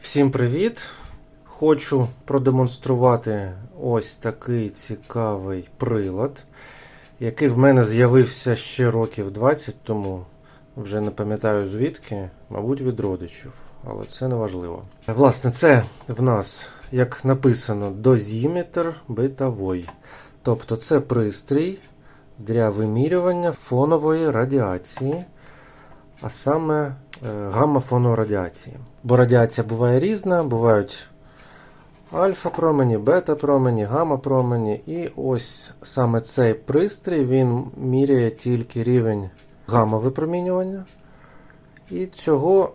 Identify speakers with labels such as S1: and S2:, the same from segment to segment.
S1: Всім привіт! Хочу продемонструвати ось такий цікавий прилад, який в мене з'явився ще років 20 тому. Вже не пам'ятаю звідки, мабуть, від родичів, але це не важливо. Власне, це в нас, як написано, дозіметр битовий. Тобто це пристрій для вимірювання фонової радіації, а саме е, гамма-фонорадіації. Бо радіація буває різна, бувають альфа-промені, бета-промені, гамма-промені. І ось саме цей пристрій він міряє тільки рівень гамма-випромінювання. І цього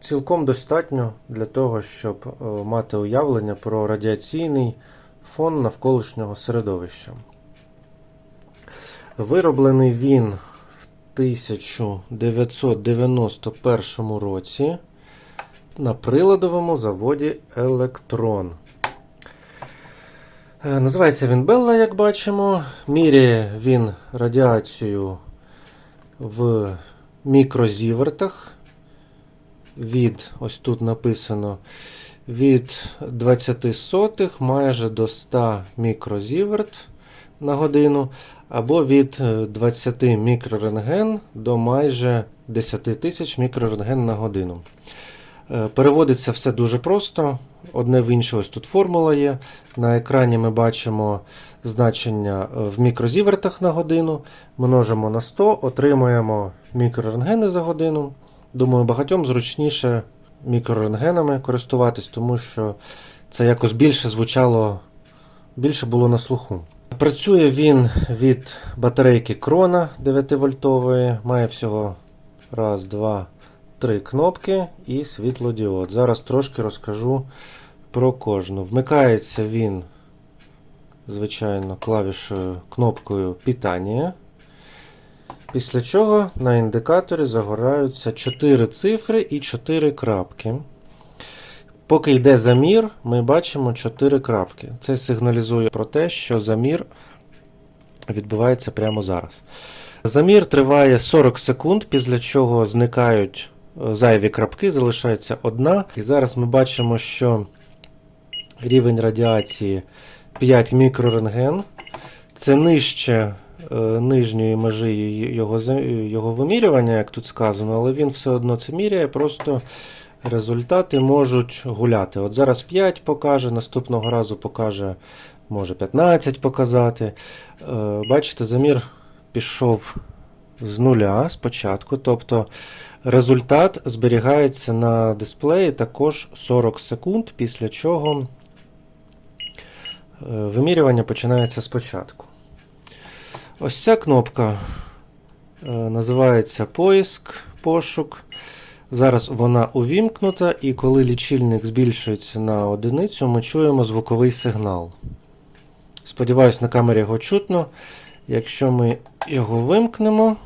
S1: цілком достатньо для того, щоб е, мати уявлення про радіаційний фон навколишнього середовища. Вироблений він 1991 році на приладовому заводі Електрон. Е, Називається він Белла, як бачимо. Міряє він радіацію в мікрозівертах. Від, ось тут написано, від 20 сотих майже до 100 мікрозіверт на годину, або від 20 мікрорентген до майже 10 тисяч мікрорентген на годину. Е, Переводиться все дуже просто. Одне в інше, ось тут формула є. На екрані ми бачимо значення е, в мікрозівертах на годину. Множимо на 100, отримуємо мікрорентгени за годину. Думаю, багатьом зручніше мікрорентгенами користуватись, тому що це якось більше звучало, більше було на слуху. Працює він від батарейки Крона 9 вольтової, має всього раз, два, три кнопки і світлодіод. Зараз трошки розкажу про кожну. Вмикається він, звичайно, клавішою кнопкою питання. Після чого на індикаторі загораються 4 цифри і 4 крапки. Поки йде замір, ми бачимо 4 крапки. Це сигналізує про те, що замір відбувається прямо зараз. Замір триває 40 секунд, після чого зникають е, зайві крапки, залишається одна. І зараз ми бачимо, що рівень радіації 5 мікрорентген. Це нижче е, нижньої межі його, його вимірювання, як тут сказано, але він все одно це міряє, просто результати можуть гуляти. От зараз 5 покаже, наступного разу покаже, може 15 показати. Е, Бачите, замір пішов з нуля спочатку, тобто результат зберігається на дисплеї також 40 секунд, після чого е, вимірювання починається спочатку. Ось ця кнопка е, називається поиск, пошук. Зараз вона увімкнута, і коли лічильник збільшується на одиницю, ми чуємо звуковий сигнал. Сподіваюсь, на камері його чутно. Якщо ми його вимкнемо,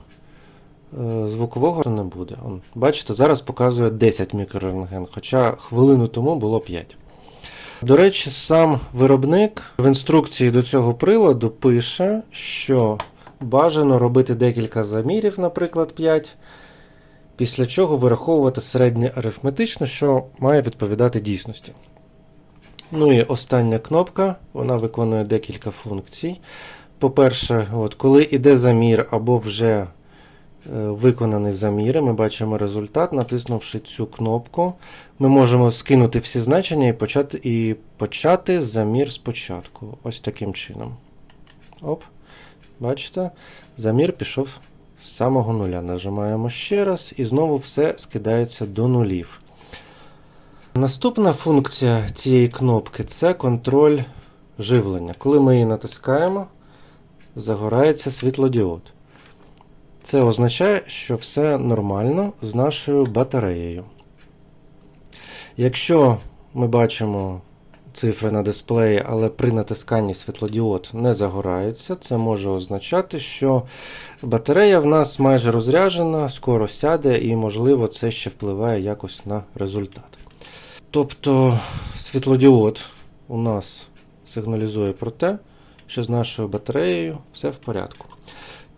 S1: е, звукового не буде. Бачите, зараз показує 10 мікрорентген, хоча хвилину тому було 5. До речі, сам виробник в інструкції до цього приладу пише, що бажано робити декілька замірів, наприклад, 5, після чого вираховувати середнє арифметично, що має відповідати дійсності. Ну і остання кнопка, вона виконує декілька функцій. По-перше, от, коли йде замір або вже е, виконаний замір, ми бачимо результат, натиснувши цю кнопку, ми можемо скинути всі значення і почати, і почати замір спочатку. Ось таким чином. Оп. Бачите? Замір пішов з самого нуля. Нажимаємо ще раз, і знову все скидається до нулів. Наступна функція цієї кнопки це контроль живлення. Коли ми її натискаємо, загорається світлодіод. Це означає, що все нормально з нашою батареєю. Якщо ми бачимо цифри на дисплеї, але при натисканні світлодіод не загорається, це може означати, що батарея в нас майже розряджена, скоро сяде, і, можливо, це ще впливає якось на результат. Тобто світлодіод у нас сигналізує про те, що з нашою батареєю все в порядку.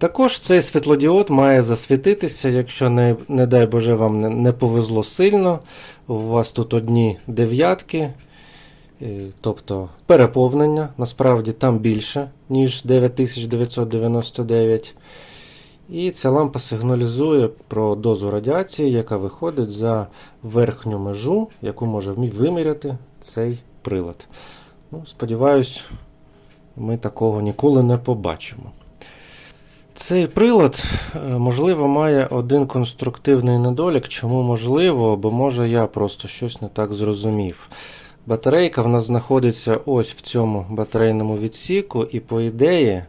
S1: Також цей світлодіод має засвітитися, якщо не, не дай Боже вам не, не повезло сильно. У вас тут одні дев'ятки, тобто переповнення. Насправді там більше, ніж 9999. І ця лампа сигналізує про дозу радіації, яка виходить за верхню межу, яку може виміряти цей прилад. Ну, сподіваюсь, ми такого ніколи не побачимо. Цей прилад, е, можливо, має один конструктивний недолік. Чому можливо? Бо може я просто щось не так зрозумів. Батарейка в нас знаходиться ось в цьому батарейному відсіку, і по ідеї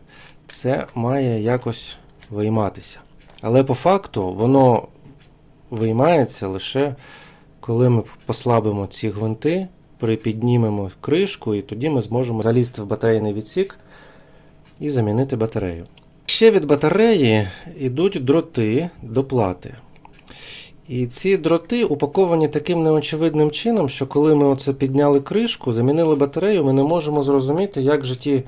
S1: це має якось вийматися. Але по факту воно виймається лише коли ми послабимо ці гвинти, припіднімемо кришку, і тоді ми зможемо залізти в батарейний відсік і замінити батарею. Ще від батареї йдуть дроти до плати. І ці дроти упаковані таким неочевидним чином, що коли ми оце підняли кришку, замінили батарею, ми не можемо зрозуміти, як же ті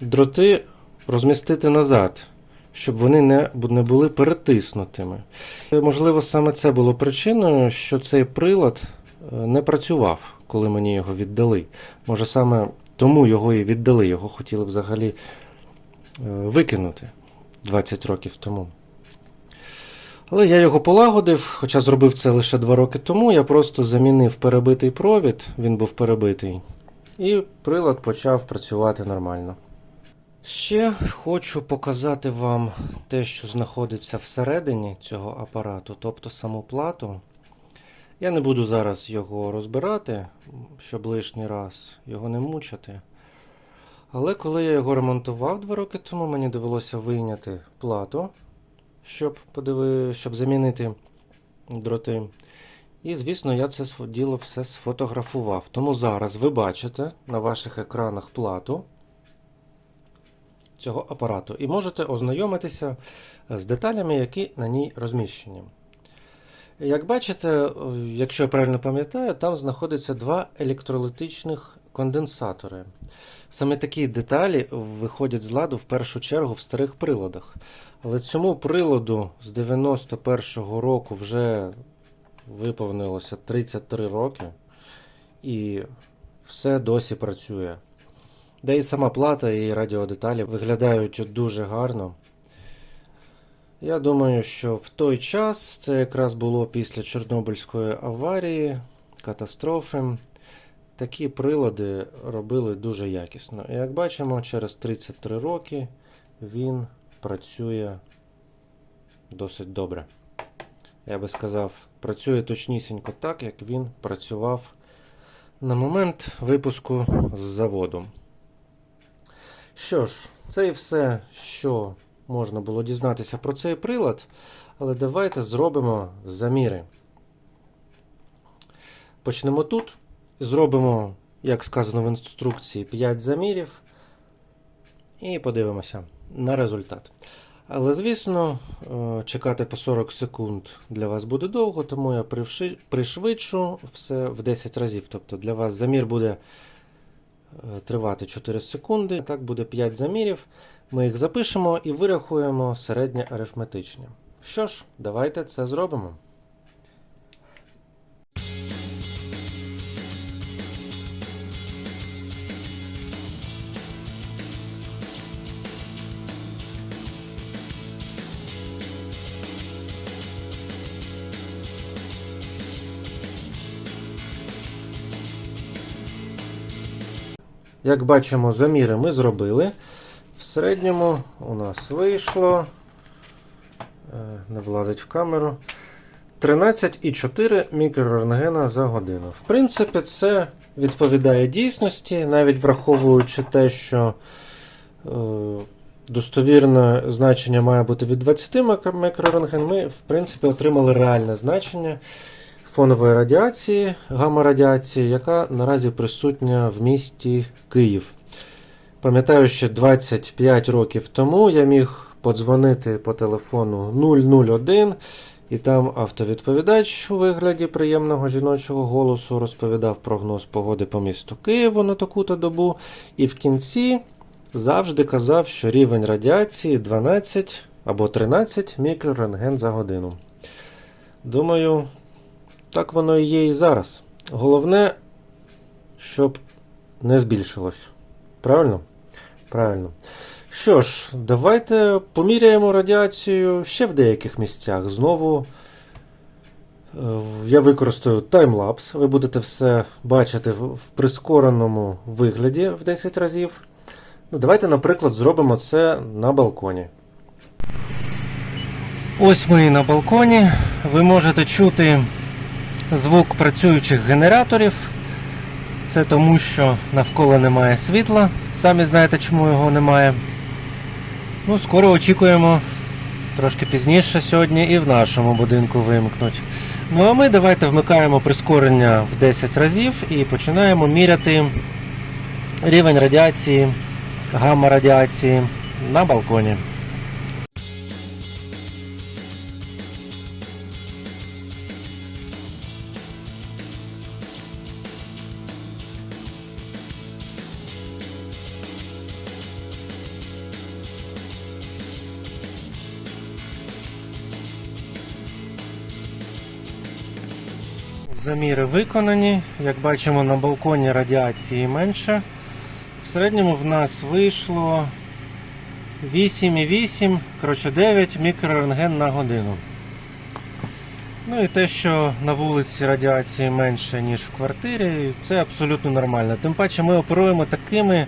S1: дроти розмістити назад, щоб вони не, були перетиснутими. І, Можливо, саме це було причиною, що цей прилад е, не працював, коли мені його віддали. Може, саме тому його і віддали, його хотіли взагалі е, викинути 20 років тому. Але я його полагодив, хоча зробив це лише 2 роки тому. Я просто замінив перебитий провід, він був перебитий, і прилад почав працювати нормально. Ще хочу показати вам те, що знаходиться всередині цього апарату, тобто саму плату. Я не буду зараз його розбирати, щоб лишній раз його не мучити. Але коли я його ремонтував два роки тому, мені довелося вийняти плату, щоб, подиви... щоб замінити дроти. І, звісно, я це діло все сфотографував. Тому зараз ви бачите на ваших екранах плату цього апарату і можете ознайомитися з деталями, які на ній розміщені. Як бачите, якщо я правильно пам'ятаю, там знаходяться два електролітичних конденсатори. Саме такі деталі виходять з ладу в першу чергу в старих приладах. Але цьому приладу з 91-го року вже виповнилося 33 роки, і все досі працює. Де і сама плата, і радіодеталі виглядають дуже гарно. Я думаю, що в той час це якраз було після Чорнобильської аварії, катастрофи. Такі прилади робили дуже якісно. І як бачимо, через 33 роки він працює досить добре. Я би сказав, працює точнісінько так, як він працював на момент випуску з заводу. Що ж, це і все, що можна було дізнатися про цей прилад, але давайте зробимо заміри. Почнемо тут. Зробимо, як сказано в інструкції, 5 замірів. І подивимося на результат. Але, звісно, е, чекати по 40 секунд для вас буде довго, тому я пришвидшу все в 10 разів. Тобто для вас замір буде е, тривати 4 секунди. Так буде 5 замірів. Ми їх запишемо і вирахуємо середнє арифметичне. Що ж, давайте це зробимо. Як бачимо, заміри ми зробили. В середньому у нас вийшло. е, Не влазить в камеру. 13,4 мікрорентгена за годину. В принципі, це відповідає дійсності, навіть враховуючи те, що е, достовірне значення має бути від 20 мікро- мікрорентген, ми в принципі отримали реальне значення фонової радіації, гамма-радіації, яка наразі присутня в місті Київ. Пам'ятаю, що 25 років тому я міг подзвонити по телефону 001, і там автовідповідач у вигляді приємного жіночого голосу розповідав прогноз погоди по місту Києву на таку-то добу. І в кінці завжди казав, що рівень радіації 12 або 13 мікрорентген за годину. Думаю, так воно і є і зараз. Головне, щоб не збільшилось. Правильно? Правильно. Що ж, давайте поміряємо радіацію ще в деяких місцях. Знову е, я використаю таймлапс. Ви будете все бачити в прискореному вигляді в 10 разів. Ну, давайте, наприклад, зробимо це на балконі. Ось ми і на балконі. Ви можете чути звук працюючих генераторів. Це тому, що навколо немає світла. Самі знаєте, чому його немає. Ну, скоро очікуємо трошки пізніше сьогодні і в нашому будинку вимкнуть. Ну а ми давайте вмикаємо прискорення в 10 разів і починаємо міряти рівень радіації, гамма радіації на балконі. Заміри виконані. Як бачимо, на балконі радіації менше. В середньому в нас вийшло 8,8, коротше 9 мікрорентген на годину. Ну і те, що на вулиці радіації менше, ніж в квартирі, це абсолютно нормально. Тим паче ми оперуємо такими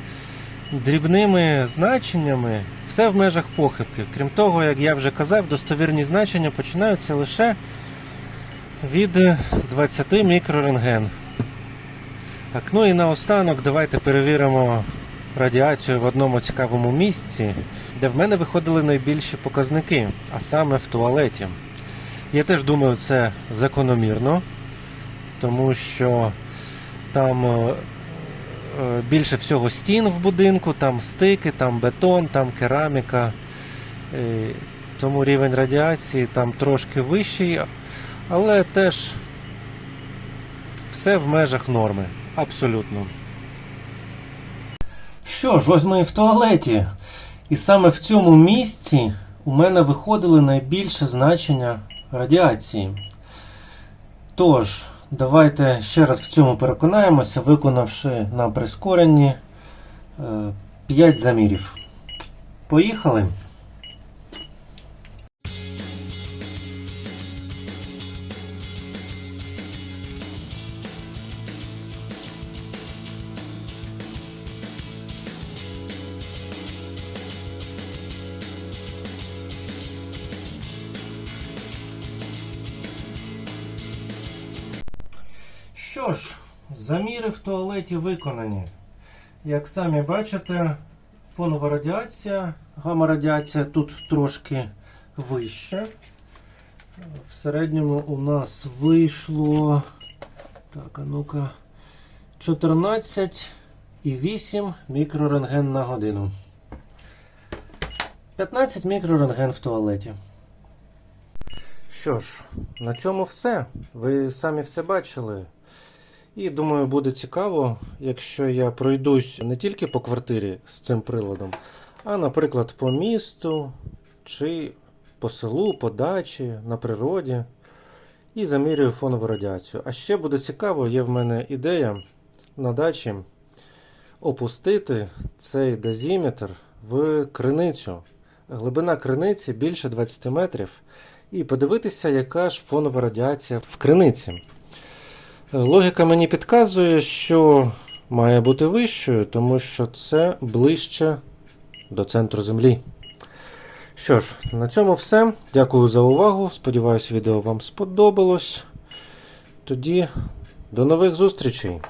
S1: дрібними значеннями, все в межах похибки. Крім того, як я вже казав, достовірні значення починаються лише від 20 мікрорентген. Так, ну і наостанок давайте перевіримо радіацію в одному цікавому місці, де в мене виходили найбільші показники, а саме в туалеті. Я теж думаю, це закономірно, тому що там е, е, більше всього стін в будинку, там стики, там бетон, там кераміка. Е, Тому рівень радіації там трошки вищий, але теж все в межах норми. Абсолютно. Що ж, ось ми і в туалеті. І саме в цьому місці у мене виходили найбільше значення радіації. Тож, давайте ще раз в цьому переконаємося, виконавши на прискоренні 5 замірів. Поїхали. Що ж, заміри в туалеті виконані. Як самі бачите, фонова радіація, гамма-радіація тут трошки вища. В середньому у нас вийшло так, а ну-ка, 14,8 мікрорентген на годину. 15 мікрорентген в туалеті. Що ж, на цьому все. Ви самі все бачили. І думаю, буде цікаво, якщо я пройдусь не тільки по квартирі з цим приладом, а, наприклад, по місту чи по селу, по дачі, на природі. І замірюю фонову радіацію. А ще буде цікаво, є в мене ідея на дачі опустити цей дозіметр в криницю. Глибина криниці більше 20 метрів. І подивитися, яка ж фонова радіація в криниці. Логіка мені підказує, що має бути вищою, тому що це ближче до центру Землі. Що ж, на цьому все. Дякую за увагу. Сподіваюсь, відео вам сподобалось. Тоді до нових зустрічей!